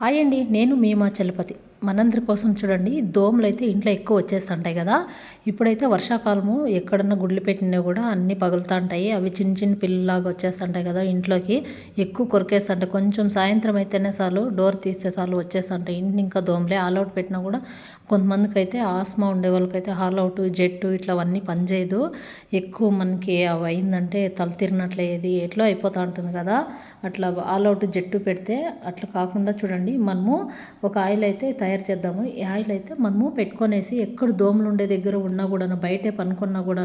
Hi అండి నేను మీ మా చలపతి మనందరి కోసం చూడండి దోమలు అయితే ఇంట్లో ఎక్కువ వచ్చేస్తుంటాయి కదా. ఇప్పుడైతే వర్షాకాలము ఎక్కడన్నా గుడ్లు పెట్టినా కూడా అన్నీ పగులుతుంటాయి. అవి చిన్న చిన్న పిల్లలాగా వచ్చేస్తుంటాయి కదా ఇంట్లోకి. ఎక్కువ కొరికేస్తుంటాయి. కొంచెం సాయంత్రం అయితేనే చాలు డోర్ తీస్తే చాలు వచ్చేస్తుంటాయి. ఇంటిని ఇంకా దోమలే ఆల్అవుట్ పెట్టినా కూడా కొంతమందికి అయితే ఆస్మా ఉండే వాళ్ళకైతే హాల్అవుట్ జెట్టు ఇట్లా అవన్నీ పనిచేయదు. ఎక్కువ మనకి అవి అయిందంటే తల తిరిగినట్లయ్యేది ఎట్లా అయిపోతూ ఉంటుంది కదా. అట్లా ఆల్అవుట్ జెట్టు పెడితే అట్లా కాకుండా చూడండి మనము ఒక ఆయిల్ అయితే తయారు తయారు చేద్దాము. ఈ ఆయిల్ అయితే మనము పెట్టుకొనేసి ఎక్కడ దోమలు ఉండే దగ్గర ఉన్నా కూడా బయటే పనుకున్నా కూడా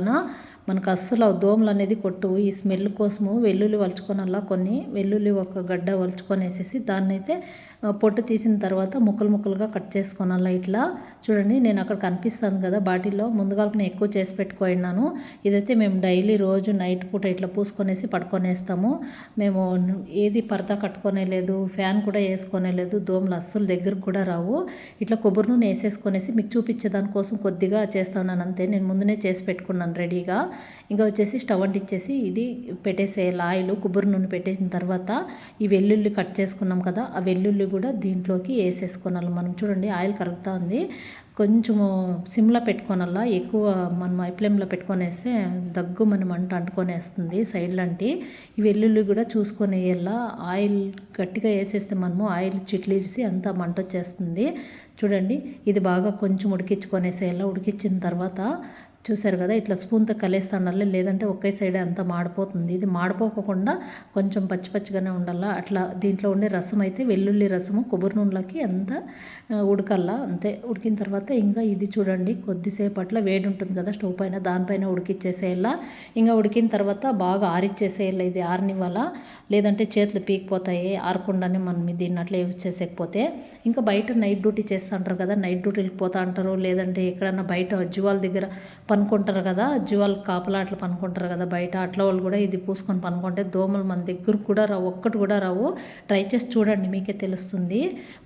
మనకు అస్సలు దోమలు అనేది కొట్టు ఈ స్మెల్ కోసము వెల్లుల్లి వలుచుకోనల్లా కొన్ని వెల్లుల్లి ఒక గడ్డ వలుచుకొనేసేసి దాన్ని అయితే పొట్టు తీసిన తర్వాత ముక్కలు ముక్కలుగా కట్ చేసుకోనల్లా ఇట్లా. చూడండి నేను అక్కడ కనిపిస్తాను కదా బాటిల్లో. ముందుగా నేను ఎక్కువ చేసి పెట్టుకున్నాను ఇదైతే మేము డైలీ రోజు నైట్ పూట ఇట్లా పూసుకొనేసి పడుకొనేస్తాము. మేము ఏది పరదా కట్టుకొనే లేదు ఫ్యాన్ కూడా వేసుకొనే లేదు దోమలు అస్సలు దగ్గరకు కూడా రావు. ఇట్లా కొబ్బరి నూనె వేసేసుకొనేసి మీకు చూపించే దానికోసం కొద్దిగా చేస్తున్నాను అంతే. నేను ముందునే చేసి పెట్టుకున్నాను రెడీగా. ఇంకా వచ్చేసి స్టవ్ అంటిచ్చేసి ఇది పెట్టేసేయాలి ఆయిల్ కొబ్బరి నూనె పెట్టేసిన తర్వాత ఈ వెల్లుల్లి కట్ చేసుకున్నాం కదా ఆ వెల్లుల్లి కూడా దీంట్లోకి వేసేసుకున్నాను మనం చూడండి ఆయిల్ కరుగుతూ ఉంది. కొంచెము సిమ్లో పెట్టుకోనల్లా ఎక్కువ మనం ఐ పెట్టుకొనేస్తే దగ్గు మన మంట అంటుకొనేస్తుంది సైడ్ లాంటి ఈ వెల్లుల్లి కూడా చూసుకొని వేయాలా ఆయిల్ గట్టిగా వేసేస్తే మనము ఆయిల్ చిట్లిసి అంతా మంట వచ్చేస్తుంది చూడండి ఇది బాగా కొంచెం ఉడికించుకొనేసేయాలా ఉడికించిన తర్వాత చూసారు కదా ఇట్లా స్పూన్తో కలిస్తాండాలి లేదంటే ఒకే సైడ్ అంతా మాడిపోతుంది. ఇది మాడిపోకుండా కొంచెం పచ్చి పచ్చిగానే ఉండాలా? అట్లా దీంట్లో ఉండే రసం అయితే వెల్లుల్లి రసము కొబ్బరి నూనెలకి అంతా ఉడకల్లా అంతే. ఉడికిన తర్వాత ఇంకా ఇది చూడండి కొద్దిసేపు అట్లా వేడి ఉంటుంది కదా స్టవ్ పైన దానిపైన ఉడికిచ్చేసేయాలా? ఇంకా ఉడికిన తర్వాత బాగా ఆరిచ్చేసేయాలి? ఇది ఆరినివ్వాల? లేదంటే చేతులు పీకిపోతాయి ఆరకుండానే మనం దీన్ని అట్లా యూజ్ చేసేకపోతే. ఇంకా బయట నైట్ డ్యూటీ చేస్తుంటారు కదా నైట్ డ్యూటీలకు పోతా అంటారు లేదంటే ఎక్కడన్నా బయట జువాల దగ్గర పనుకుంటారు కదా జువాలు కాపలాట్లు పనుకుంటారు కదా బయట అట్లా వాళ్ళు కూడా ఇది పూసుకొని పనుకుంటే దోమలు మన దగ్గర కూడా రావు ఒక్కటి కూడా రావు. ట్రై చేసి చూడండి మీకే తెలుస్తుంది.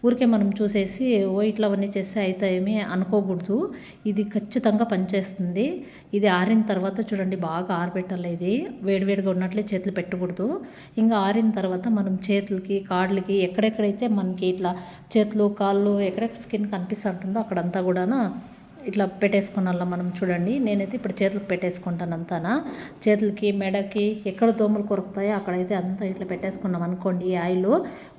ఊరికే మనం చూసేసి ఓ ఇట్లా అవన్నీ చేస్తే అవుతాయేమి అనుకోకూడదు. ఇది ఖచ్చితంగా పనిచేస్తుంది. ఇది ఆరిన తర్వాత చూడండి బాగా ఆరబెట్టాలి ఇది. వేడివేడిగా ఉన్నట్లే చేతులు పెట్టకూడదు. ఇంకా ఆరిన తర్వాత మనం చేతులకి కాళ్ళకి ఎక్కడెక్కడైతే మనకి ఇట్లా చేతులు కాళ్ళు ఎక్కడెక్కడ స్కిన్ కనిపిస్తుంటుందో అక్కడంతా కూడా ఇట్లా పెట్టేసుకున్నాలో మనం చూడండి. నేనైతే ఇప్పుడు చేతులకు పెట్టేసుకుంటాను అంతానా చేతులకి మెడకి ఎక్కడ దోమలు కొరుకుతాయో అక్కడైతే అంతా ఇట్లా పెట్టేసుకున్నాం అనుకోండి ఈ ఆయిల్.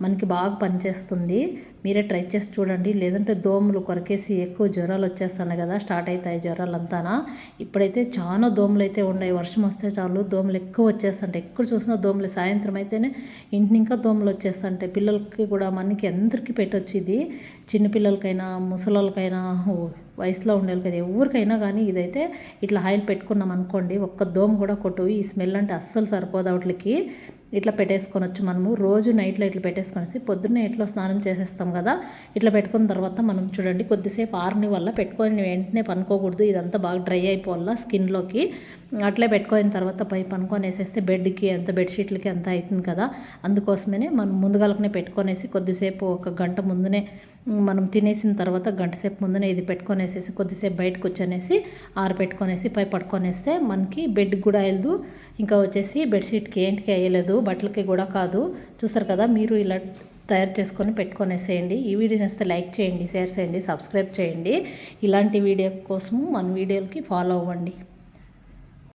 మనకి బాగా పనిచేస్తుంది. మీరే ట్రై చేసి చూడండి. లేదంటే దోమలు కొరికేసి ఎక్కువ జ్వరాలు వచ్చేస్తున్నాయి కదా స్టార్ట్ అవుతాయి జ్వరాలు అంతానా ఇప్పుడైతే చాలా దోమలు అయితే ఉన్నాయి. వర్షం వస్తే చాలు దోమలు ఎక్కువ వచ్చేస్తుంటాయి. ఎక్కడ చూసినా దోమలు. సాయంత్రం అయితేనే ఇంటిని ఇంకా దోమలు వచ్చేస్తుంటాయి. పిల్లలకి కూడా మనకి అందరికీ పెట్టొచ్చు ఇది. చిన్నపిల్లలకైనా ముసలోళ్ళకైనా వయసులో ఉండాలి కదా. ఎవరికైనా కానీ ఇదైతే ఇట్లా ఆయిల్ పెట్టుకున్నాం అనుకోండి ఒక్క దోమ కూడా కొట్టు ఈ స్మెల్ అంటే అస్సలు సరిపోదు వాటికి ఇట్లా పెట్టేసుకొనొచ్చు మనము. రోజు నైట్లో ఇట్లా పెట్టేసుకొనేసి పొద్దున్నే ఇట్లా స్నానం చేసేస్తాం కదా ఇట్లా పెట్టుకున్న తర్వాత మనం చూడండి కొద్దిసేపు ఆరుని వల్ల పెట్టుకొని వెంటనే పనుకోకూడదు. ఇదంతా బాగా డ్రై అయిపోవాలా స్కిన్లోకి. అట్లే పెట్టుకోయిన తర్వాత పై పనుకొనేసేస్తే బెడ్కి ఎంత బెడ్షీట్లకి ఎంత అవుతుంది కదా. అందుకోసమే మనం ముందుగాలకనే పెట్టుకొనేసి కొద్దిసేపు ఒక గంట ముందునే మనం తినేసిన తర్వాత గంట సేపు ముందునే ఇది పెట్టుకొనేసేసి కొద్దిసేపు బయటకు వచ్చనేసి ఆరబెట్టుకొనేసి పై పట్టుకొనేస్తే మనకి బెడ్ కూడా వేయలేదు ఇంకా వచ్చేసి బెడ్షీట్కి ఏంటికి వేయలేదు బట్టలకి కూడా కాదు. చూస్తారు కదా మీరు ఇలా తయారు చేసుకొని పెట్టుకొనేసేయండి. ఈ వీడియో నచ్చితే లైక్ చేయండి షేర్ చేయండి సబ్స్క్రైబ్ చేయండి. ఇలాంటి వీడియో కోసము మన వీడియోలకి ఫాలో అవ్వండి.